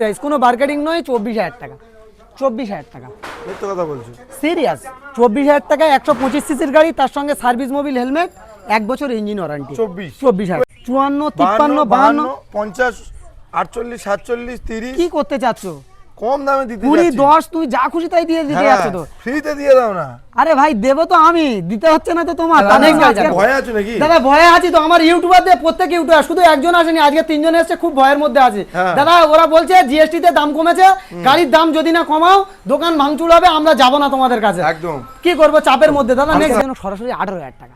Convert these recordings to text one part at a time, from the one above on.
Price কোনো marketing নয় চব্বিশ হাজার টাকা। চব্বিশ হাজার টাকা। মিথ্যে কথা বলছো। সিরিয়াস চব্বিশ হাজার টাকা একশো পঁচিশ সিসির গাড়ি তার সঙ্গে সার্ভিস মোবিল হেলমেট এক বছর ইঞ্জিন ওয়ারেন্টি চব্বিশ। চব্বিশ হাজার। চুয়ান্ন তিপ্পান্ন বাহান্ন পঞ্চাশ আটচল্লিশ সাতচল্লিশ তিরিশ। কি করতে চাচ্ছ? কম দামে দিতে কুড়ি যাচ্ছি। দশ তুমি যা খুশি তাই দিয়ে দিতে হ্যাঁ, যাচ্ছ তো। ফ্রিতে দিয়ে দাও না। আরে ভাই দেবো তো আমি দিতে হচ্ছে না তো তোমার। আজকে আছো নাকি? দাদা ভয়ে আছি তো আমার ইউটিউবার দিয়ে প্রত্যেক ইউটিউবার শুধু একজন আসেনি আজকে তিনজন এসেছে খুব ভয়ের মধ্যে আছে। হ্যাঁ। দাদা ওরা বলছে জিএসটি তে দাম কমেছে গাড়ির দাম যদি না কমাও দোকান ভাঙচুর হবে আমরা যাব না তোমাদের কাছে। একদম। কি করব চাপের মধ্যে? দাদা নেক্সট সরাসরি আঠারো হাজার টাকা।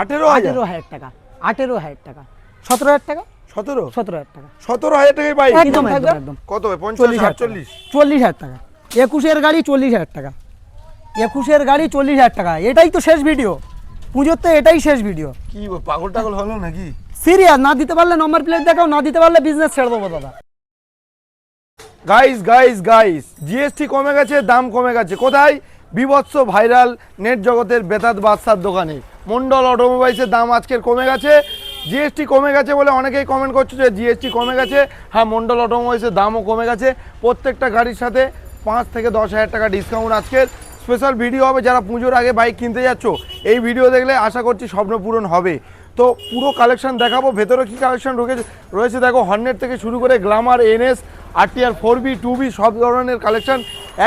আঠেরো হাজার টাকা আঠেরো হাজার টাকা। সতেরো হাজার টাকা? সতেরো? সতেরো হাজার টাকা। সতেরো হাজার টাকায় বাইক একদম একদম কত পঞ্চাশ চল্লিশ হাজার টাকা। আটচল্লিশ? চল্লিশ হাজার টাকা। একুশের গাড়ি চল্লিশ হাজার টাকা। একুশের গাড়ি চল্লিশ হাজার টাকা। এটাই তো শেষ ভিডিও। পুজোর তো এটাই শেষ ভিডিও। কি পাগল টাগল হলো নাকি? সিরিয়াস না দিতে পারলে নম্বর প্লেট দেখাও না দিতে পারলে বিজনেস ছেড়ে দেবো দাদা। গাইস গাইস গাইস জিএসটি কমে গেছে দাম কমে গেছে। কোথায়? বিভৎস ভাইরাল নেট জগতের বেতাত বাদশার দোকানে। মন্ডল অটোমোবাইলসের দাম আজকের কমে গেছে। জিএসটি কমে গেছে বলে অনেকেই কমেন্ট করছে যে জিএসটি কমে গেছে। হ্যাঁ মন্ডল অটোমোবাইলসের দামও কমে গেছে। প্রত্যেকটা গাড়ির সাথে পাঁচ থেকে দশ হাজার টাকা ডিসকাউন্ট আজকের। স্পেশাল ভিডিও হবে, যারা পুজোর আগে বাইক কিনতে যাচ্ছ, এই ভিডিও দেখলে আশা করছি স্বপ্ন পূরণ হবে। তো পুরো কালেকশন দেখাবো। ভেতরে কী কালেকশন রয়েছে? রয়েছে দেখো হর্নেট থেকে শুরু করে Glamour NS RTR four B two B সব ধরনের কালেকশন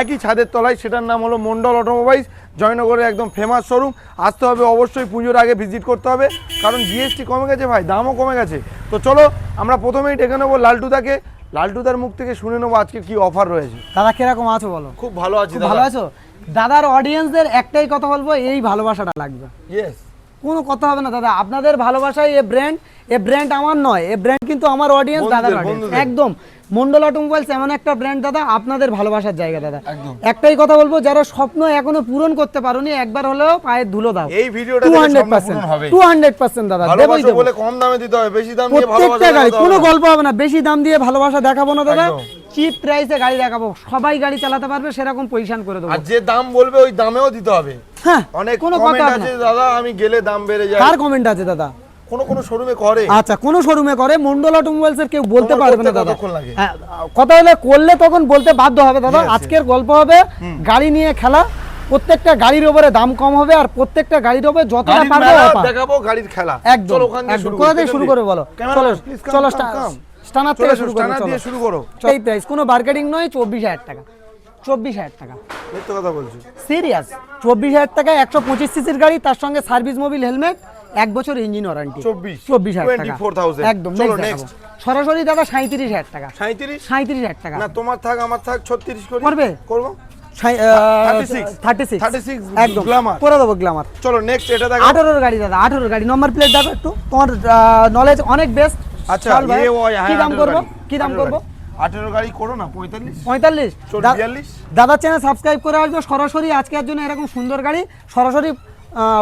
একই ছাদের তলায়। সেটার নাম হলো মন্ডল অটোমোবাইলস জয়নগরের একদম ফেমাস শোরুম আসতে হবে অবশ্যই পুজোর আগে ভিজিট করতে হবে কারণ জিএসটি কমে গেছে ভাই দামও কমে গেছে। তো চলো আমরা প্রথমেই ডেকে নেব লালটুদাকে। লালটুদার মুখ থেকে শুনে নেব আজকে কি অফার রয়েছে। দাদা কীরকম আছো বলো? খুব ভালো আছি ভালো আছো? দাদার অডিয়েন্সদের একটাই কথা বলব এই ভালোবাসাটা লাগবে। ইয়েস কোনো কথা হবে না দাদা। আপনাদের ভালোবাসায় এ ব্র্যান্ড এ ব্র্যান্ড আমার নয় এ ব্র্যান্ড কিন্তু আমার অডিয়েন্স দাদা দাদার। একদম। মন্ডল অটোমোবাইলস এমন একটা ব্র্যান্ড দাদা আপনাদের ভালোবাসার জায়গা দাদা। একটাই কথা বলব যারা স্বপ্ন এখনও পূরণ করতে পারোনি একবার হলেও পায়ের ধুলো দাও। এই ভিডিওটা টু দেখে হান্ড্রেড স্বপ্ন পার্সেন্ট পূরণ হবে টু হান্ড্রেড পার্সেন্ট দাদা দেবই দেবো। বলে কম দামে দিতে হবে বেশি দাম দিয়ে ভালোবাসা গাড়ি কোনো গল্প হবে না বেশি দাম দিয়ে ভালোবাসা দেখাবো না দাদা। চিপ প্রাইসে গাড়ি দেখাবো সবাই গাড়ি চালাতে পারবে সেরকম পজিশন করে দেবো। আর যে দাম বলবে ওই দামেও দিতে হবে। হ্যাঁ অনেক কমেন্ট আছে দাদা আমি গেলে দাম বেড়ে যায়। কার কমেন্ট আছে দাদা? কোন কোন শোরুমে করে। আচ্ছা কোন শোরুমে করে মন্ডল অটোমোবাইলস এর কেউ বলতে পারবে না দাদা? হ্যাঁ, কথা হলে করলে তখন বলতে বাধ্য হবে দাদা। আজকের গল্প হবে গাড়ি নিয়ে খেলা। প্রত্যেকটা গাড়ির উপরে দাম কম হবে আর প্রত্যেকটা গাড়ির উপরে যতটা পারবে দেখাবো গাড়ির খেলা। একদম চলো ওখান শুরু কোথা শুরু করে বলো? চলো চলো. স্টানার থেকে শুরু করো স্টানার দিয়ে শুরু করো। এই প্রাইস কোনো মার্কেটিং নয় চব্বিশ হাজার টাকা। চব্বিশ হাজার টাকা। কথা বলছো। সিরিয়াস চব্বিশ হাজার টাকা একশো পঁচিশ সিসির গাড়ি তার সঙ্গে সার্ভিস মোবিল হেলমেট এক বছর ইঞ্জিন ওয়ারান্টি। 24 চব্বিশ হাজার টাকা। একদম। সরাসরি দাদা সাঁত্রিশ হাজার টাকা। সাঁত্রিশ সাঁত্রিশ হাজার টাকা। না তোমার থাক আমার থাক ছত্রিশ করবে? করব? 36 36 36 একদম। Glamour। করে দাদা অনেক বেস্ট আচ্ছা কি দাম করব? কি দাম করব? আঠেরো গাড়ি না পঁয়তাল্লিশ? পঁয়তাল্লিশ। চল, দা- 42 দাদার চ্যানেল সাবস্ক্রাইব করে আসবে। সরাসরি আজকের জন্য এরকম সুন্দর গাড়ি। সরাসরি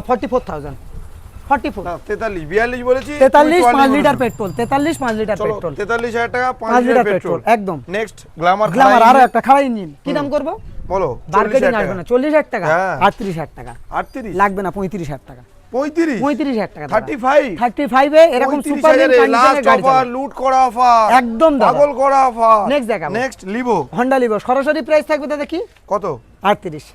forty four thousand forty four তেতাল্লিশ বিয়াল্লিশ বলেছি তেতাল্লিশ পাঁচ লিটার পেট্রোল তেতাল্লিশ পাঁচ লিটার পেট্রোল। তেতাল্লিশ হাজার টাকা পাঁচ পাঁচ লিটার লিটার পেট্রোল। পেট্রোল একদম। নেক্সট গ্লামার গ্লামার আরও একটা খাড়া ইঞ্জিন। কি দাম করব? বলো মার্কেটিং আসবে না চল্লিশ হাজার টাকা হ্যাঁ। আটত্রিশ হাজার টাকা। আটত্রিশ? লাগবে না পঁয়ত্রিশ হাজার টাকা। পঁয়ত্রিশ? পঁয়ত্রিশ হাজার টাকা থার্টি ফাইভ থার্টি ফাইভে এরকম সুপার অফার লুট করা অফার একদম। পাগল করা offer. Next Livo Honda Livo সরাসরি প্রাইস থাকবে দাদা কি কত? আটত্রিশ।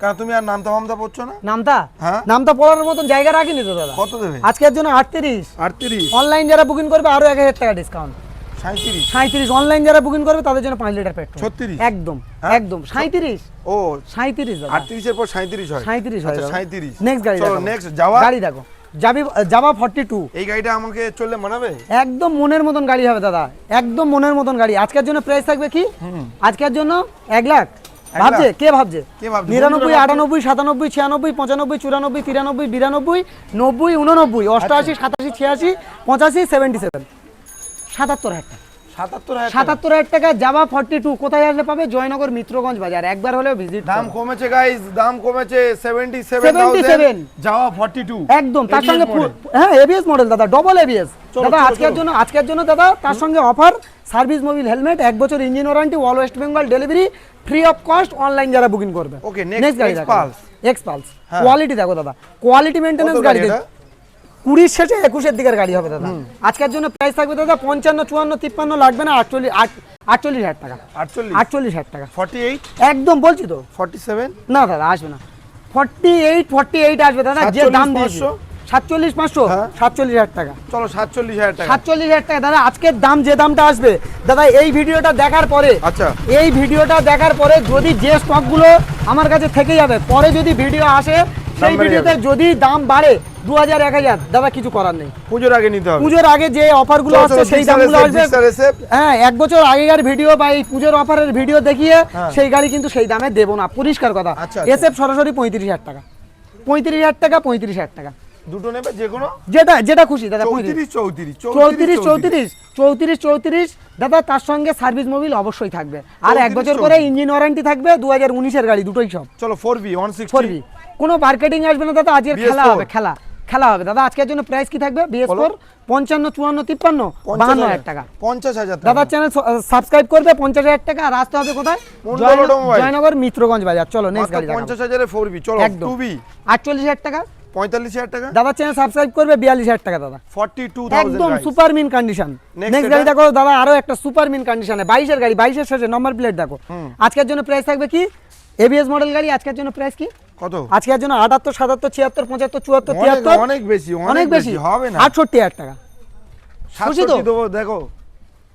কেন তুমি আর নামতা ফামতা পড়ছো না? নামটা হ্যাঁ। নামটা পড়ার মতন জায়গা রাখিনি তো দাদা। কত দেবে? আজকের জন্য আটত্রিশ। আটত্রিশ? অনলাইন যারা বুকিং করবে আরও এক হাজার টাকা ডিসকাউন্ট সাঁত্রিশ সাঁত্রিশ অনলাইন যারা বুকিং করবে তাদের জন্য পাঁচ লিটার পেট্রোল 36 একদম হ্যাঁ? একদম। সাঁত্রিশ ও সাঁত্রিশ আটত্রিশের পর সাঁত্রিশ হয়। সাঁত্রিশ হয় আচ্ছা সাঁত্রিশ নেক্সট গাড়ি চলো নেক্সট যাওয়া? গাড়ি দেখো। যাবি যাবা ফর্টি টু এই গাড়িটা আমাকে চললে মানাবে? একদম মনের মতন গাড়ি হবে দাদা। একদম মনের মতন গাড়ি। আজকের জন্য প্রাইস থাকবে কি? আজকের জন্য এক লাখ। ভাবছে? কে ভাবছে? নিরানব্বই? আটানব্বই সাতানব্বই ছিয়ানব্বই পঁচানব্বই চুরানব্বই তিরানব্বই বিরানব্বই নব্বই উননব্বই অষ্টআশি সাতাশি ছিয়াশি পঁচাশি সেভেন্টি সেভেন সাতাত্তর হাজার টাকা। সাতাত্তর হাজার টাকা। সাতাত্তর হাজার টাকা যাবা ফর্টি টু কোথায় আসলে পাবে? জয়নগর মিত্রগঞ্জ বাজার। একবার হলেও ভিজিট দাম কমেছে গাইস দাম কমেছে সেভেন্টি 77 যাওয়া ফর্টি টু একদম তার সঙ্গে হ্যাঁ এবিএস মডেল দাদা ডবল এবিএস দাদা আজকের জন্য আজকের জন্য দাদা তার সঙ্গে অফার সার্ভিস মোবিল হেলমেট এক বছর engine warranty all West Bengal delivery free of cost online যারা বুকিং করবে। Okay, next, গাড়ি দেখো এক্স পালস হ্যাঁ। কোয়ালিটি দেখো দাদা। কোয়ালিটি মেইনটেনেন্স কত গাড়ি। কুড়ির শেষে একুশের দিকের গাড়ি হবে দাদা। আজকের জন্য প্রাইস থাকবে দাদা পঞ্চান্ন চুয়ান্ন তিপ্পান্ন লাগবে না আটচল্লিশ আট- আটচল্লিশ হাজার টাকা। আটচল্লিশ? হাজার টাকা। ফর্টি এইট একদম বলছি তো। ফর্টি সেভেন না দাদা আসবে না। ফর্টি এইট ফর্টি এইট আসবে দাদা যে দাম 47 দিয়েছি? সাতচল্লিশ পাঁচশো? হ্যাঁ। সাতচল্লিশ হাজার টাকা। চলো সাতচল্লিশ হাজার টাকা। সাতচল্লিশ হাজার টাকা। দাদা আজকের দাম যে দামটা আসবে দাদা এই ভিডিওটা দেখার পরে আচ্ছা। এই ভিডিওটা দেখার পরে যদি যে স্টকগুলো আমার কাছে থেকে যাবে পরে যদি ভিডিও আসে সেই ভিডিওতে যদি দাম বাড়ে দু হাজার এক হাজার। দাদা কিছু করার নেই। পুজোর আগে নিতে হবে। পুজোর আগে যে অফারগুলো চলো, আসছে সেই দামগুলো আসবে। হ্যাঁ এক বছর আগেকার ভিডিও বা এই পুজোর অফারের ভিডিও দেখিয়ে হ্যাঁ। সেই গাড়ি কিন্তু সেই দামে দেবো না। পরিষ্কার কথা। আচ্ছা, আচ্ছা। এসএফ সরাসরি পঁয়ত্রিশ হাজার টাকা। পঁয়ত্রিশ হাজার টাকা পঁয়ত্রিশ হাজার টাকা। দুটো নেবে? যে কোনো? যেটা যেটা খুশি দাদা চৌত্রিশ চৌত্রিশ চৌত্রিশ চৌত্রিশ চৌত্রিশ। চৌত্রিশ দাদা তার সঙ্গে সার্ভিস মোবিল অবশ্যই থাকবে। আর এক বছর করে ইঞ্জিন ওয়ারেন্টি থাকবে দু হাজার উনিশের গাড়ি দুটোই সব। চলো ফোর বি ওয়ান সিক্সটি করবি কোনো মার্কেটিং আসবে না দাদা আজকের খেলা হবে খেলা। খেলা হবে। দাদা আজকের জন্য প্রাইস কি থাকবে? বিএস ফোর পঞ্চান্ন চুয়ান্ন তিপ্পান্ন বাহান্ন হাজার। টাকা। পঞ্চাশ হাজার দাদার চ্যানেল সাবস্ক্রাইব করবে পঞ্চাশ হাজার টাকা। আর আসতে হবে কোথায়। জয়নগর মিত্রগঞ্জ বাজার। চলো নেক্সট গাড়ি পঞ্চাশ হাজারে ফোর বি চলো একদম। আটচল্লিশ হাজার টাকা। পঁয়তাল্লিশ হাজার টাকা। দাদার চ্যানেল সাবস্ক্রাইব করবে বিয়াল্লিশ হাজার টাকা দাদা। ফর্টি টু একদম সুপার মিন কন্ডিশন নেক্সট গাড়ি দেখো দাদা আরও একটা সুপার মিন কন্ডিশনে বাইশের গাড়ি বাইশের শেষে নম্বর প্লেট দেখো। আজকের জন্য প্রাইস থাকবে কি? এবিএস মডেল গাড়ি আজকের জন্য প্রাইস কি? কত? আজকের জন্য আটাত্তর সাতাত্তর ছিয়াত্তর পঁচাত্তর চুয়াত্তর অনেক- তিয়াত্তর অনেক বেশি, অনেক বেশি। হবে না। আটষট্টি হাজার টাকা। খুশি তো? দেখো।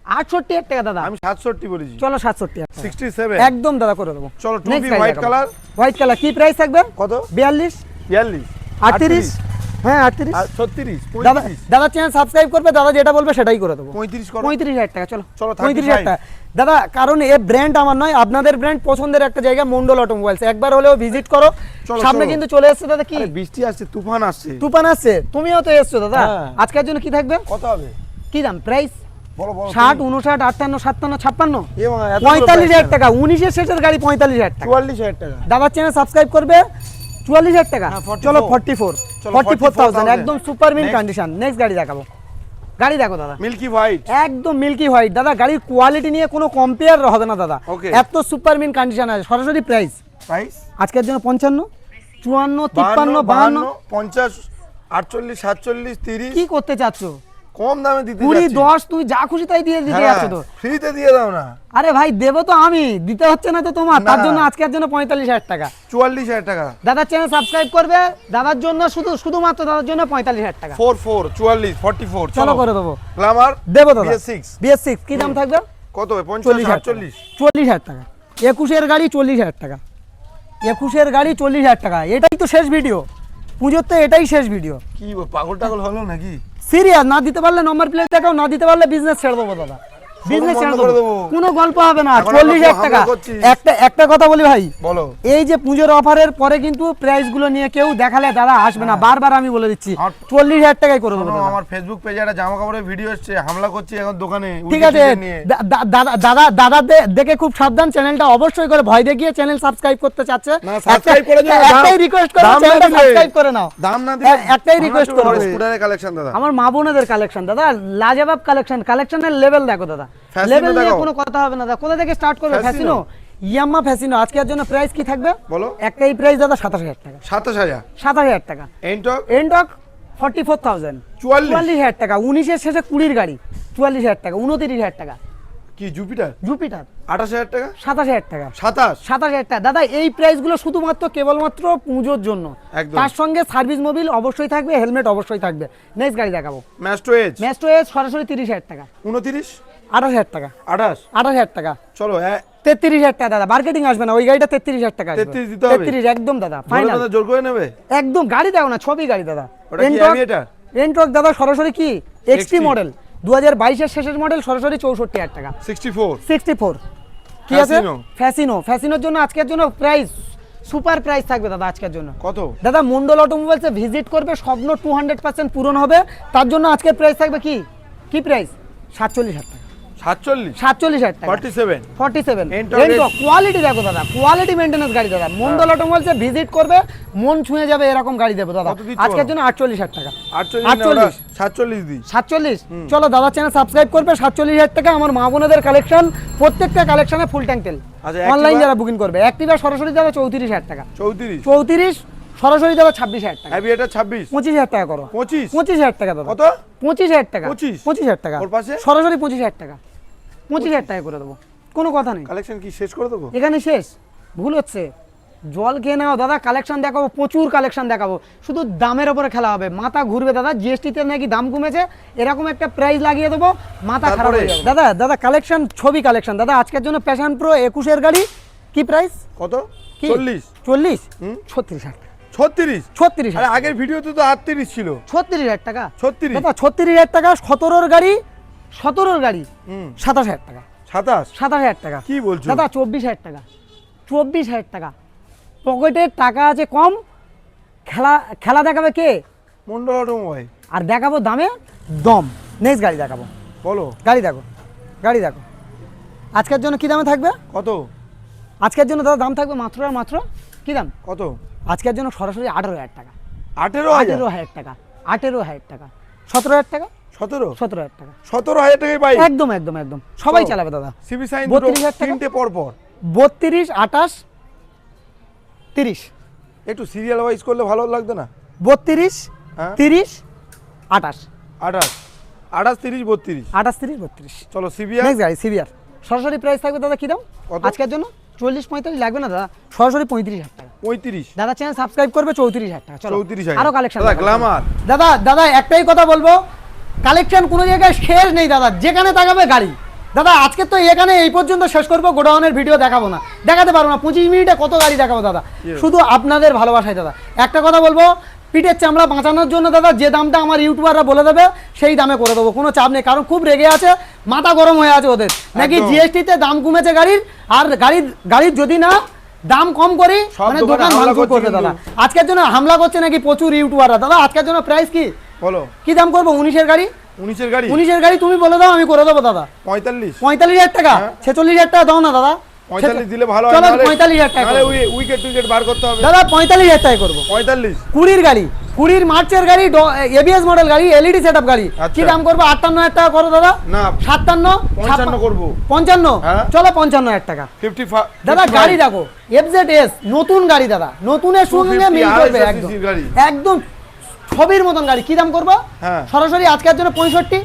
আটষট্টি হাজার টাকা দাদা। আমি সাতষট্টি বলেছি। চলো সাতষট্টি সিক্সটি সেভেন একদম দাদা করে দেবো। চলো, 2B white color। White colour কি প্রাইস থাকবে? কত? বিয়াল্লিশ? বিয়াল্লিশ। আটত্রিশ। হ্যাঁ আটত্রিশ। ছত্রিশ দাদা চ্যানেল সাবস্ক্রাইব করবে দাদা যেটা বলবে সেটাই করে দেবো। পঁয়ত্রিশ করো। পঁয়ত্রিশ হাজার টাকা চলো। চলো, পঁয়ত্রিশ হাজার টাকা। দাদা কারণ এ ব্র্যান্ড আমার নয় আপনাদের ব্র্যান্ড পছন্দের একটা জায়গা মন্ডল অটোমোবাইলস একবার হলেও ভিজিট করো। সামনে কিন্তু চলে এসছে দাদা কি? বৃষ্টি আসছে তুফান আসছে। তুফান আসছে। তুমিও তো এসছো দাদা। হ্যাঁ। আজকের জন্য কি থাকবে? কত হবে? কি দাম? প্রাইস ষাট উনষাট আটান্ন সাতান্ন ছাপ্পান্ন? পঁয়তাল্লিশ হাজার টাকা। উনিশের শেষের গাড়ি পঁয়তাল্লিশ হাজার টাকা। চুয়াল্লিশ হাজার টাকা। দাদার চ্যানেল সাবস্ক্রাইব করবে। চুয়াল্লিশ হাজার টাকা। হ্যাঁ, 44 চলো forty four forty four thousand 44,000 একদম সুপার মিন কন্ডিশন নেক্সট গাড়ি দেখাবো। গাড়ি দেখো দাদা। মিল্কি হোয়াইট একদম মিল্কি হোয়াইট দাদা গাড়ির কোয়ালিটি নিয়ে কোনো কম্পেয়ার হবে না দাদা। এত সুপার মিন কন্ডিশন আছে। সরাসরি প্রাইস প্রাইস আজকের জন্য পঞ্চান্ন চুয়ান্ন তিপ্পান্ন বাহান্ন পঞ্চাশ আটচল্লিশ সাতচল্লিশ তিরিশ। কি করতে চাচ্ছ? কম দামে দিতে কুড়ি। দশ তুমি যা খুশি তাই দিয়ে দিতে হ্যাঁ, যাচ্ছ তো। ফ্রিতে দিয়ে দাও না। আরে ভাই দেবো তো আমি দিতে হচ্ছে না তো তোমার। তার। জন্য আজকের জন্য পঁয়তাল্লিশ হাজার টাকা। চুয়াল্লিশ হাজার টাকা। দাদার চ্যানেল সাবস্ক্রাইব করবে। দাদার জন্য শুধু শুধুমাত্র দাদার জন্য পঁয়তাল্লিশ হাজার টাকা। ফোর ফোর চুয়াল্লিশ ফর্টি ফোর চলো। করে দেবো। গ্লামার দেবো দাদা। বিএস সিক্স বিএস সিক্স কি দাম থাকবে? কত পঞ্চাশ চল্লিশ চল্লিশ হাজার টাকা। একুশের গাড়ি চল্লিশ হাজার টাকা। একুশের গাড়ি চল্লিশ হাজার টাকা। এটাই তো শেষ ভিডিও পুজোর তো এটাই শেষ ভিডিও কি পাগল টাগল হলো নাকি? সিরিয়াস না দিতে পারলে নম্বর প্লেট দেখাও না দিতে পারলে বিজনেস ছেড়ে দেবো দাদা। বিজনেস। কোনো গল্প হবে না চল্লিশ হাজার টাকা। একটা একটা কথা বলি ভাই। বলো। এই যে পুজোর অফারের পরে কিন্তু প্রাইসগুলো নিয়ে কেউ দেখালে দাদা আসবে না। বারবার আমি বলে দিচ্ছি চল্লিশ হাজার টাকায় করে দেবো আমার ফেসবুক পেজে একটা জামা কাপড়ের ভিডিও এসছে। হামলা করছে এখন দোকানে ঠিক আছে। দাদা দাদা দাদা দেখে খুব সাবধান। চ্যানেলটা অবশ্যই করে ভয় দেখিয়ে চ্যানেল সাবস্ক্রাইব করতে চাচ্ছে। subscribe করে দিও, একটাই রিকোয়েস্ট করো চ্যানেলটা সাবস্ক্রাইব করে নাও। দাম না দিলে একটাই রিকোয়েস্ট করো। স্কুটারের কালেকশন দাদা আমার মা বোনেদের কালেকশন দাদা। লাজবাব কালেকশন কালেকশনের লেভেল দেখো দাদা। লেভেল নিয়ে কোনো কথা হবে না দাদা কোথা থেকে স্টার্ট করবে? ফ্যাসিনো ইয়াম্মা ফ্যাসিনো আজকের জন্য প্রাইস কি থাকবে? বলো। একটাই প্রাইস দাদা সাতাশ হাজার টাকা। সাতাশ হাজার। সাতাশ হাজার টাকা। এন্টক ফর্টি ফোর থাউজেন্ড চুয়াল্লিশ। হাজার টাকা। উনিশের শেষে কুড়ির গাড়ি। চুয়াল্লিশ হাজার টাকা। উনতিরিশ হাজার টাকা। কি জুপিটার জুপিটার আঠাশ হাজার টাকা? সাতাশ হাজার টাকা। সাতাশ। সাতাশ হাজার টাকা। দাদা এই প্রাইসগুলো শুধুমাত্র কেবলমাত্র পুজোর জন্য। তার সঙ্গে সার্ভিস মোবিল অবশ্যই থাকবে হেলমেট অবশ্যই থাকবে। নেক্সট গাড়ি দেখাবো। ম্যাস্টো এজ ম্যাস্টো এস সরাসরি তিরিশ হাজার টাকা। উনতিরিশ? আঠাশ হাজার টাকা। আঠাশ? আঠাশ হাজার টাকা। চলো তেত্রিশ হাজার টাকা দাদা। মার্কেটিং আসবে না ওই গাড়িটা তেত্রিশ হাজার টাকা 33 দিতে হবে? তেত্রিশ একদম দাদা ফাইনাল জোর করে নেবে? একদম গাড়ি দেখো না ছবি গাড়ি দাদা। ওটা কি Aviator? এনটক দাদা সরাসরি কি? এক্সটি মডেল দু হাজার বাইশের শেষের মডেল সরাসরি চৌষট্টি হাজার টাকা। সিক্সটি ফোর সিক্সটি ফোর কি আছে? ফ্যাসিনো ফ্যাসিনোর জন্য আজকের জন্য প্রাইস সুপার প্রাইস থাকবে দাদা আজকের জন্য। কত? দাদা মন্ডল অটোমোবাইলসে ভিজিট করবে স্বপ্ন টু হান্ড্রেড পার্সেন্ট পূরণ হবে। তার জন্য আজকের প্রাইস থাকবে কি? কি প্রাইস সাতচল্লিশ হাজার টাকা। সাতচল্লিশ। সাতচল্লিশ হাজার টাকা। হ্যাঁ। কোয়ালিটি দেখো দাদা কোয়ালিটি মেনটেন্যান্স গাড়ি দাদা। মন্ডল অটোমোবাইলসে ভিজিট করবে মন ছুঁয়ে যাবে এরকম গাড়ি দেবো দাদা। আজকের জন্য আটচল্লিশ হাজার টাকা। আটচল্লিশ আটচল্লিশ। সাতচল্লিশ দিই। সাতচল্লিশ? চলো দাদা চ্যানেল সাবস্ক্রাইব করবে সাতচল্লিশ হাজার টাকা। আমার মা বোনেদের কালেকশন প্রত্যেকটা কালেকশনে ফুল ট্যাঙ্ক তেল। আচ্ছা, অনলাইন যারা বুকিং করবে অ্যাক্টিভা সরাসরি চৌত্রিশ হাজার টাকা। চৌত্রিশ। চৌত্রিশ সরাসরি দাদা ছাব্বিশ হাজার টাকা। হ্যাভি এটা ছাব্বিশ। পঁচিশ হাজার টাকা করো। পঁচিশ। পঁচিশ হাজার টাকা দাদা। কত? পঁচিশ হাজার টাকা। 25? পঁচিশ হাজার টাকা। সরাসরি পঁচিশ হাজার টাকা। পঁচিশ হাজার টাকা করে দেবো। কোনো কথা নেই। কালেকশন কি শেষ করে দেবো? এখানে শেষ। ভুল হচ্ছে। জল খেয়ে নাও দাদা কালেকশন দেখাবো প্রচুর কালেকশন দেখাবো। শুধু দামের ওপরে খেলা হবে। মাথা ঘুরবে দাদা জিএসটিতে নাকি দাম কমেছে? এরকম একটা প্রাইস লাগিয়ে দেবো মাথা খারাপ হয়ে যাবে। দাদা দাদা কালেকশন ছবি কালেকশন দাদা আজকের জন্য প্যাশন প্রো একুশের গাড়ি। কি প্রাইস কত? চল্লিশ। চল্লিশ। ছত্রিশ হাজার ছত্রিশ? ছত্রিশ আগের ভিডিওতে তো আটত্রিশ ছিল। ছত্রিশ হাজার টাকা। ছত্রিশ। দাদা ছত্রিশ হাজার টাকা সতেরোর গাড়ি। সতেরোর গাড়ি। সাতাশ হাজার টাকা। সাতাশ? সাতাশ হাজার টাকা। কি বলছো? দাদা চব্বিশ হাজার টাকা। চব্বিশ হাজার টাকা। পকেটে টাকা আছে কম। খেলা খেলা দেখাবে কে? মন্ডল অটোমোবাইল। আর দেখাবো দামে দম। নেক্সট গাড়ি দেখাবো। বলো। গাড়ি দেখো। গাড়ি দেখো। আজকের জন্য কি দামে থাকবে? কত? আজকের জন্য দাদা দাম থাকবে মাত্র আর মাত্র কি দাম? কত? আজকের জন্য সরাসরি আঠেরো হাজার টাকা। আঠেরো হাজার? আঠেরো হাজার টাকা। আঠেরো হাজার টাকা। সতেরো হাজার টাকা। সতেরো? সতেরো হাজার টাকা। সতেরো হাজার টাকায় একদম একদম একদম। সবাই চালাবে দাদা। সিবি সাইন বত্রিশ হাজার তিনটে পর পর বত্রিশ আঠাশ তিরিশ। একটু সিরিয়াল ওয়াইজ করলে ভালো লাগতো না? বত্রিশ হ্যাঁ? তিরিশ আঠাশ। আঠাশ। আঠাশ তিরিশ বত্রিশ। আঠাশ তিরিশ বত্রিশ। চলো সিবিআর নেক্সট গাড়ি সিভিআর সরাসরি প্রাইস থাকবে দাদা কী দাম? আজকের জন্য চল্লিশ পঁয়তাল্লিশ লাগবে না দাদা? সরাসরি পঁয়ত্রিশ হাজার টাকা। পঁয়ত্রিশ। দাদা চ্যানেল সাবস্ক্রাইব করবে চৌত্রিশ হাজার টাকা। চলো। 34,000 আরও কালেকশন দাদা, glamour। দাদা দাদা একটাই কথা বলব কালেকশন কোনো জায়গায় শেষ নেই দাদা। যেখানে তাকাবে গাড়ি। দাদা আজকে তো এখানে এই পর্যন্ত শেষ করব গোডাউনের ভিডিও দেখাবো না। দেখাতে পারব না। পঁচিশ মিনিটে কত গাড়ি দেখাবো দাদা? শুধু আপনাদের ভালোবাসায় দাদা। একটা কথা বলব পিঠের চামড়া বাঁচানোর জন্য দাদা যে দামটা আমার ইউটিউবাররা বলে দেবে সেই দামে করে দেবো। কোনো চাপ নেই কারণ খুব রেগে আছে মাথা গরম হয়ে আছে ওদের। নাকি। জিএসটিতে দাম কমেছে গাড়ির? আর গাড়ির গাড়ির যদি না দাম কম করি মানে দোকান করছে করবে দাদা। আজকের জন্য হামলা করছে নাকি প্রচুর ইউটিউবাররা? দাদা আজকের জন্য প্রাইস কি? বলো। কি দাম করব? উনিশের গাড়ি? উনিশের গাড়ি? উনিশের গাড়ি তুমি বলে দাও আমি করে দেবো দাদা। পঁয়তাল্লিশ। পঁয়তাল্লিশ হাজার টাকা? হ্যাঁ। ছেচল্লিশ হাজার টাকা দাও না দাদা। পঁয়তাল্লিশ দিলে ভালো চলো পঁয়তাল্লিশ হাজার টাকা নাহলে করব। উই- উইকেট টুইকেট বার করতে হবে। দাদা পঁয়তাল্লিশ হাজার টাকা করব। পঁয়তাল্লিশ। কুড়ির গাড়ি। কুড়ির মার্চের গাড়ি এবিএস মডেল গাড়ি এলইডি সেট গাড়ি। কি আচ্ছা। দাম করব? আটান্ন হাজার টাকা করো দাদা। না সাতান্ন পঞ্চান্ন করব। পঞ্চান্ন? হ্যাঁ। চলো পঞ্চান্ন হাজার টাকা। ফিফটি দাদা গাড়ি দেখো। এফজেড এস নতুন গাড়ি দাদা। নতুনের সঙ্গে মিল করবে একদম। একদম ছবির মতন গাড়ি। কি দাম করব? হ্যাঁ। সরাসরি আজকের জন্য পঁয়ষট্টি?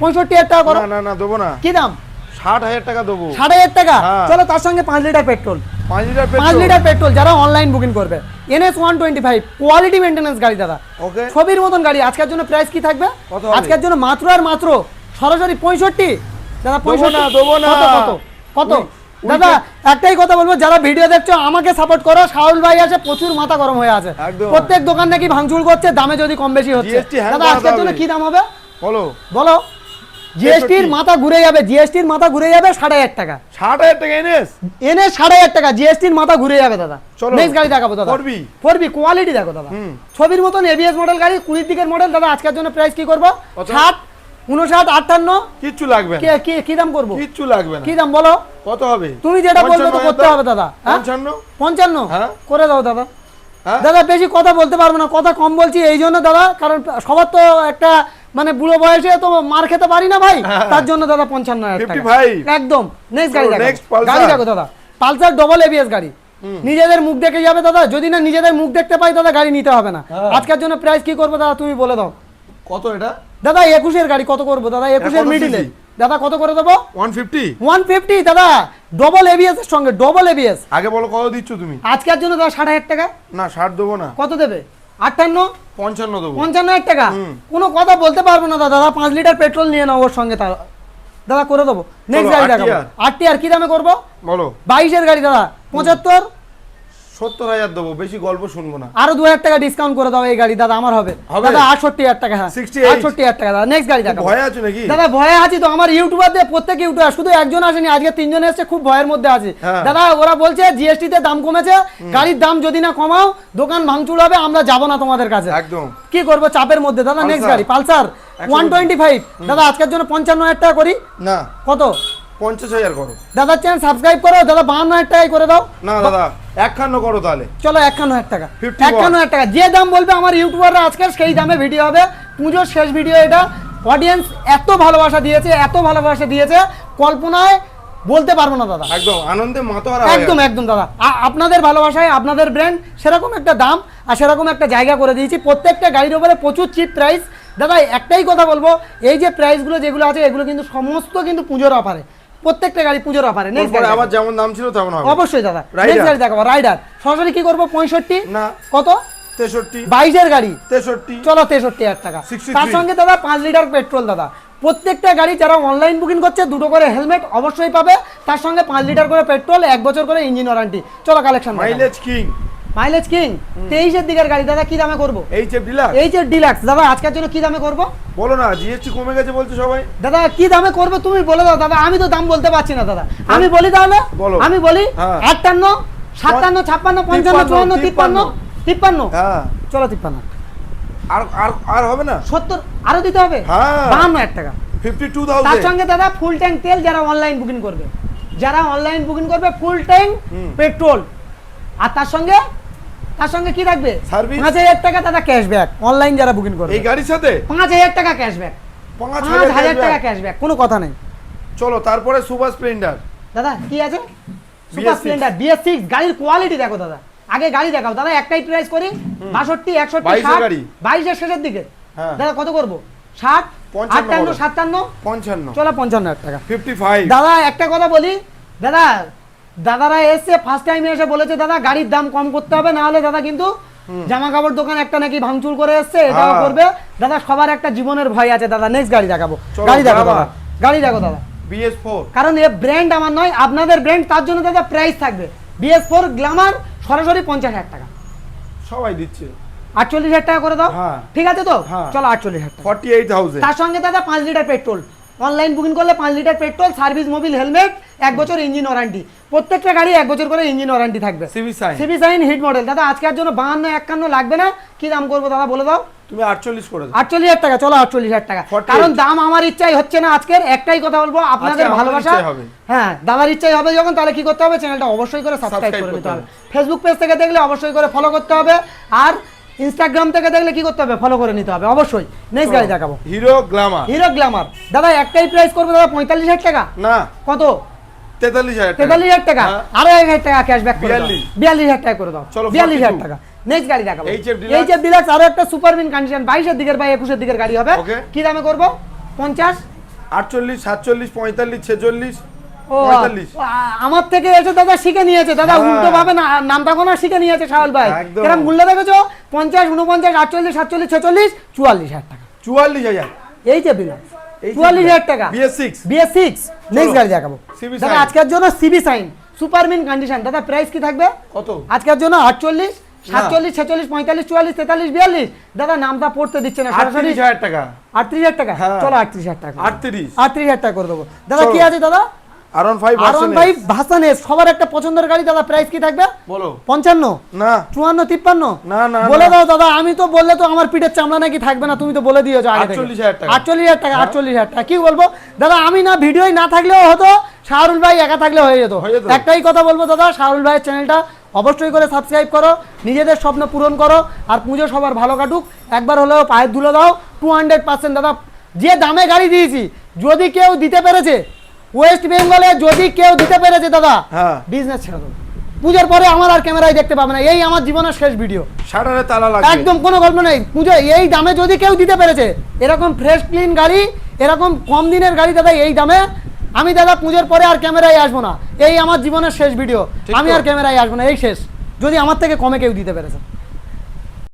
পঁয়ষট্টি হাজার টাকা করো। না না দেবো না। কি দাম? ষাট হাজার টাকা দেবো। সাড়ে হাজার টাকা? হ্যাঁ। চলো তার সঙ্গে পাঁচ লিটার পেট্রোল। পাঁচ লিটার পাঁচ পেট্রোল। লিটার পেট্রোল যারা অনলাইন বুকিং করবে। NS one twenty five quality maintenance গাড়ি দাদা। ওকে। ছবির মতন গাড়ি আজকের জন্য প্রাইস কি থাকবে? আজকের জন্য মাত্র আর মাত্র সরাসরি পঁয়ষট্টি। দাদা পঁয়ষট্টি না, দেবো না। কত কত? দাদা একটাই কথা বলব যারা ভিডিও দেখছ আমাকে সাপোর্ট করো। শাহুল ভাই আছে প্রচুর মাথা গরম হয়ে আছে। প্রত্যেক দোকান নাকি ভাঙচুর করছে দামে যদি কম বেশি হচ্ছে। হ্যাঁ দাদা আজকের জন্য কি দাম হবে? বলো। বলো। জিএসটির মাথা ঘুরে যাবে জিএসটির মাথা ঘুরে যাবে সাড়ে হাজার টাকা। ষাট হাজার টাকা এনেস এনে সাড়ে হাজার টাকা জিএসটির মাথা ঘুরে যাবে দাদা। চলো। নেক্সট গাড়ি দেখাবো দাদা। 4B ফোরবি কোয়ালিটি দেখো দাদা। ছবির মতন এবিএস মডেল গাড়ি কুড়ির দিকের মডেল দাদা আজকের জন্য প্রাইস কি করব? ষাট উনষাট আটান্ন? কিচ্ছু লাগবে কে কি কি দাম করব? কিচ্ছু লাগবে কি দাম বলো? কত হবে? তুমি যেটা বলবে তো করতে হবে দাদা। হ্যাঁ? পঞ্চান্ন? পঞ্চান্ন? হ্যাঁ। করে দাও দাদা। হ্যাঁ? দাদা বেশি কথা বলতে পারব না। কথা কম বলছি এই জন্য দাদা কারণ সবার তো একটা মানে বুড়ো বয়সে তো মার খেতে পারি না ভাই। তার জন্য দাদা পঞ্চান্ন 55 একদম। নেক্সট গাড়ি দেখো। গাড়ি দেখো দাদা। পালসার ডবল এবিএস গাড়ি। নিজেদের মুখ দেখে যাবে দাদা। যদি না নিজেদের মুখ দেখতে পাই দাদা গাড়ি নিতে হবে না। আজকের জন্য প্রাইস কি করব দাদা তুমি বলে দাও। কত এটা? দাদা একুশের গাড়ি কত করব? দাদা একুশের মিডিলে দাদা কত করে দেবো? ওয়ান ফিফটি ওয়ান ফিফটি দাদা। ডবল এবিএস এর সঙ্গে ডবল এবিএস আগে বলো কত দিচ্ছ তুমি? আজকের জন্য দাদা ষাট হাজার টাকা? না ষাট দেবো না। কত দেবে? আটান্ন? পঞ্চান্ন দেবো। পঞ্চান্ন হাজার টাকা? কোনো কথা বলতে পারব না দাদা। দাদা পাঁচ লিটার পেট্রোল নিয়ে নাও ওর সঙ্গে তার। দাদা করে দেবো। নেক্সট গাড়ি দেখাবো। আটটি আর কি দামে করব? বলো। বাইশের গাড়ি দাদা। পঁচাত্তর সত্তর হাজার দেবো বেশি গল্প শুনব না। আরও দু হাজার টাকা ডিসকাউন্ট করে দাও এই গাড়ি দাদা আমার হবে? দাদা আটষট্টি হাজার টাকা হ্যাঁ। আটষট্টি হাজার টাকা দাদা নেক্সট গাড়ি ভয় আছো নাকি? দাদা ভয়ে আছি তো আমার ইউটিউবারদের প্রত্যেক ইউটিউবার শুধু একজন আসেনি আজকে তিনজন এসেছে খুব ভয়ের মধ্যে আছে। হ্যাঁ। দাদা ওরা বলছে জিএসটি তে দাম কমেছে গাড়ির দাম যদি না কমাও দোকান ভাঙচুর হবে আমরা যাব না তোমাদের কাছে। একদম। কি করব চাপের মধ্যে? দাদা নেক্সট গাড়ি পালসার ওয়ান টোয়েন্টি ফাইভ দাদা আজকের জন্য পঞ্চান্ন হাজার টাকা করি। না। কত? পঞ্চাশ হাজার করো। দাদার চ্যানেল সাবস্ক্রাইব করো দাদা বাহান্ন হাজার টাকায় করে দাও। না দাদা একখান্ন করো তাহলে। চলো একান্ন হাজার টাকা। একান্ন হাজার টাকা। যে দাম বলবে আমার ইউটিউবাররা আজকে সেই দামে ভিডিও হবে। পুজোর শেষ ভিডিও এটা। অডিয়েন্স এত ভালোবাসা দিয়েছে এত ভালোবাসা দিয়েছে। কল্পনায় বলতে পারব না দাদা। একদম আনন্দে মাতোহারা হয়ে একদম একদম দাদা। আপনাদের ভালোবাসায় আপনাদের ব্র্যান্ড সেরকম একটা দাম আর সেরকম একটা জায়গা করে দিয়েছি। প্রত্যেকটা গাড়ির উপরে প্রচুর চিপ প্রাইস দাদা একটাই কথা বলব এই যে প্রাইসগুলো যেগুলো আছে এগুলো কিন্তু সমস্ত কিন্তু পুজোর অফারে প্রত্যেকটা গাড়ি পুজোর অফারে নেক্সট তারপরে আবার যেমন দাম ছিল তেমন হবে। অবশ্যই দাদা নেক্সট গাড়ি দেখাবো রাইডার সরাসরি কি করব পঁয়ষট্টি? না। কত? তেষট্টি। বাইশের গাড়ি। তেষট্টি। চলো তেষট্টি হাজার টাকা। তার সঙ্গে দাদা পাঁচ লিটার পেট্রোল দাদা। প্রত্যেকটা গাড়ি যারা অনলাইন বুকিং করছে দুটো করে হেলমেট অবশ্যই পাবে। তার সঙ্গে পাঁচ লিটার করে পেট্রোল এক বছর করে ইঞ্জিন ওয়ারেন্টি চলো collection mileage king mileage king তেইশের দিকের গাড়ি দাদা কি দামে করব? এইচ এফ ডিলাক্স এই যে ডিলাক্স দাদা আজকের জন্য কি দামে করব? বলো না জিএসটি কমে গেছে বলছে সবাই। দাদা কি দামে করবে তুমি বলে দাও দাদা আমি তো দাম বলতে পারছি না দাদা। আমি বলি তাহলে? বলো। আমি বলি হ্যাঁ। আটান্ন সাতান্ন ছাপ্পান্ন পঞ্চান্ন চুয়ান্ন তিপ্পান্ন। তিপ্পান্ন হ্যাঁ। চলো তিপ্পান্ন। আর আর আর হবে না? সত্তর আরও দিতে হবে? হ্যাঁ। বাহান্ন হাজার টাকা। ফিফটি টু তার সঙ্গে দাদা ফুল ট্যাঙ্ক তেল যারা অনলাইন বুকিং করবে। যারা অনলাইন বুকিং করবে ফুল ট্যাঙ্ক পেট্রোল আর তার সঙ্গে তার সঙ্গে কি থাকবে? পাঁচ হাজার টাকা দাদা ক্যাশব্যাক অনলাইন যারা বুকিং করবে। এই গাড়ির সাথে? পাঁচ হাজার টাকা ক্যাশব্যাক পাঁচ হাজার টাকা ক্যাশব্যাক কোনো কথা নেই। চলো তারপরে সুপার স্প্লেন্ডার। দাদা কি আছে? সুপার স্প্লেন্ডার বিএস সিক্স গাড়ির কোয়ালিটি দেখো দাদা। আগে গাড়ি দেখাও। দাদা একটাই প্রাইস করি বাষট্টি একষট্টি 22 এর ষাট বাইশের শেষের দিকে। হ্যাঁ। দাদা কত করব? ষাট আটান্ন। সাতান্ন? পঞ্চান্ন। চলো পঞ্চান্ন টাকা। ফিফটি ফাইভ দাদা একটা কথা বলি। দাদা দাদারা এসে ফার্স্ট টাইম এসে বলেছে দাদা গাড়ির দাম কম করতে হবে না হলে দাদা কিন্তু জামা কাপড় দোকান একটা নাকি ভাঙচুর করে এসছে এটাও হ্যাঁ। করবে। দাদা সবার একটা জীবনের ভয় আছে দাদা নেক্সট গাড়ি দেখাবো গাড়ি দেখো দাদা। গাড়ি দেখো দাদা। বিএস ফোর কারণ এ ব্র্যান্ড আমার নয় আপনাদের ব্র্যান্ড তার জন্য দাদা প্রাইস থাকবে। বিএস ফোর গ্লামার সরাসরি পঞ্চাশ হাজার টাকা। সবাই দিচ্ছে। আটচল্লিশ হাজার টাকা করে দাও। হ্যাঁ। ঠিক আছে তো? হ্যাঁ। চলো আটচল্লিশ হাজার টাকা। ফর্টি এইট থাউজেন্ড তার সঙ্গে দাদা পাঁচ লিটার পেট্রোল অনলাইন বুকিং করলে পাঁচ litre petrol service Mobil helmet এক বছর ইঞ্জিন ওয়ারান্টি প্রত্যেকটা গাড়ি এক বছর করে ইঞ্জিন ওয়ারান্টি থাকবে। CB Shine CB Shine hit model দাদা আজকের জন্য বাহান্ন একান্ন লাগবে না? কি দাম করব দাদা বলে দাও। তুমি আটচল্লিশ করে আটচল্লিশ হাজার টাকা চলো আটচল্লিশ হাজার টাকা। কারণ দাম আমার ইচ্ছাই হচ্ছে না আজকের একটাই কথা বলব আপনাদের ভালোবাসা। হ্যাঁ দাদার ইচ্ছাই হবে যখন তাহলে কি করতে হবে? চ্যানেলটা অবশ্যই করে সাবস্ক্রাইব করে নিতে হবে। ফেসবুক পেজ থেকে দেখলে অবশ্যই করে ফলো করতে হবে। আর ইনস্টাগ্রাম থেকে দেখলে কি করতে হবে? ফলো করে নিতে হবে অবশ্যই। নেক্সট গাড়ি দেখাবো। হিরো গ্লামার হিরো গ্ল্যামার দাদা একটাই প্রাইস করবে দাদা পঁয়তাল্লিশ হাজার টাকা। না। কত? তেতাল্লিশ হাজার টাকা। তেতাল্লিশ হাজার টাকা। হ্যাঁ। আরও এক হাজার টাকা ক্যাশব্যাক করে দাও। বিয়াল্লিশ। হাজার টাকা করে দাও। চলো, বিয়াল্লিশ হাজার টাকা। নেক্সট গাড়ি দেখাবো। এইচ এফ ডিলাক্স আরও একটা সুপার মিন কন্ডিশন বাইশের দিকের বা একুশের দিকের গাড়ি হবে। কি দামে করব? পঞ্চাশ? আটচল্লিশ সাতচল্লিশ পঁয়তাল্লিশ ছেচল্লিশ। আমার থেকে এসে দাদা শিখে নিয়েছে। দাদা হ্যাঁ। উল্টো ভাবে না নামটা কোনো শিখে নিয়েছে সাহল ভাই। কেরম মূল্য দেখেছ? পঞ্চাশ উনপঞ্চাশ আটচল্লিশ সাতচল্লিশ ছেচল্লিশ চুয়াল্লিশ হাজার টাকা। চুয়াল্লিশ হাজার। এই যে HF চুয়াল্লিশ হাজার টাকা। BS six. BS six. Next গাড়ি দেখাবো। দাদা আজকের জন্য CB Shine super mint condition দাদা প্রাইস কি থাকবে? কত? আজকের জন্য আটচল্লিশ সাতচল্লিশ ছেচল্লিশ পঁয়তাল্লিশ চুয়াল্লিশ তেতাল্লিশ বিয়াল্লিশ। দাদা নামটা পড়তে দিচ্ছে না সরাসরি হাজার টাকা। আটত্রিশ হাজার টাকা। হ্যাঁ। চলো আটত্রিশ হাজার টাকা। আটত্রিশ। আটত্রিশ হাজার টাকা করে দেবো। দাদা কি আছে দাদা? আর ওয়ান ফাইভ আর ওয়ান ফাইভ ভাসান এস সবার একটা পছন্দের গাড়ি দাদা প্রাইস কি থাকবে? বলো। পঞ্চান্ন? না। চুয়ান্ন তিপ্পান্ন? না, না, বলে। দাও দাদা আমি তো বললে তো আমার পিঠের চামড়া নাকি থাকবে না তুমি তো বলে দিয়েছ আগে 48,000 টাকা। হ্যাঁ। আটচল্লিশ হাজার টাকা আটচল্লিশ হাজার টাকা। কি বলব? দাদা আমি না ভিডিওই না থাকলেও হতো শাহরুল ভাই একা থাকলে হয়ে যেত। একটাই কথা বলব দাদা শাহরুল ভাইয়ের চ্যানেলটা অবশ্যই করে সাবস্ক্রাইব করো নিজেদের স্বপ্ন পূরণ করো আর পুজো সবার ভালো কাটুক। একবার হলেও পায়ের ধুলো দাও টু হান্ড্রেড পার্সেন্ট দাদা যে দামে গাড়ি দিয়েছি যদি কেউ দিতে পেরেছে ওয়েস্ট বেঙ্গলে যদি কেউ দিতে পেরেছে দাদা হ্যাঁ। বিজনেস ছেড়ে দেবো। পুজোর পরে আমার আর ক্যামেরায় দেখতে পাবে না। এই আমার জীবনের শেষ ভিডিও শাটারে তালা লাগবে। একদম কোনো গল্প নেই। পুজো এই দামে যদি কেউ দিতে পেরেছে এরকম ফ্রেশ ক্লিন গাড়ি এরকম কম দিনের গাড়ি দাদা এই দামে আমি দাদা পুজোর পরে আর ক্যামেরায় আসব না। এই আমার জীবনের শেষ ভিডিও আমি আর ক্যামেরায় আসব না। এই শেষ। যদি আমার থেকে কমে কেউ দিতে পেরেছে।